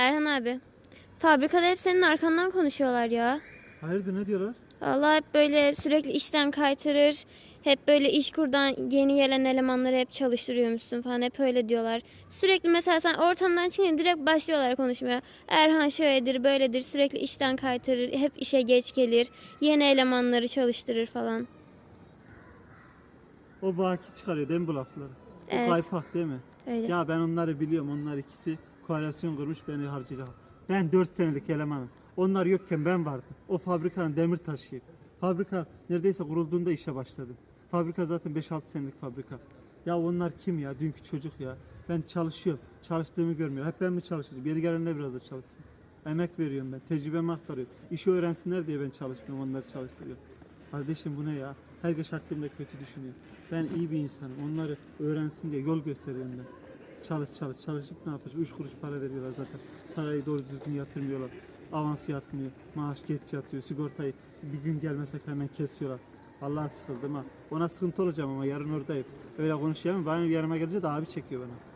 Erhan abi. Fabrikada hep senin arkandan konuşuyorlar ya. Hayırdır ne diyorlar? Allah hep böyle sürekli işten kaytırır. Hep böyle iş kurdan yeni gelen elemanları hep çalıştırıyormuşsun falan hep öyle diyorlar. Sürekli mesela sen ortamdan çıkınca direkt başlıyorlar konuşmaya. Erhan şöyledir böyledir sürekli işten kaytırır. Hep işe geç gelir. Yeni elemanları çalıştırır falan. O baki çıkarıyor değil mi bu lafları? Evet. O kaypak değil mi? Öyle. Ya ben onları biliyorum. Onlar ikisi koalisyon kurmuş beni harcayacak. Ben 4 senelik elemanım. Onlar yokken ben vardım. O fabrikanın demir taşıyım. Fabrika neredeyse kurulduğunda işe başladım. Fabrika zaten 5-6 senelik fabrika. Ya onlar kim ya? Dünkü çocuk ya. Ben çalışıyorum. Çalıştığımı görmüyor. Hep ben mi çalışacağım? Yeni gelenler biraz da çalışsın. Emek veriyorum ben. Tecrübemi aktarıyorum. İşi öğrensinler diye ben çalışmıyorum. Onları çalıştırıyorum. Kardeşim bu ne ya? Herkes hakkında kötü düşünüyor. Ben iyi bir insanım. Onları öğrensin diye yol gösteriyorum ben. Çalış çalış çalışıp ne yapacağım? Üç kuruş para veriyorlar zaten. Parayı doğru düzgün yatırmıyorlar. Avans yatmıyor. Maaş geç yatıyor. Sigortayı bir gün gelmesek hemen kesiyorlar. Allah'a sıkıldım ha. Ona sıkıntı olacağım ama yarın oradayım. Öyle konuşayım. Benim yanıma gelince de abi çekiyor bana.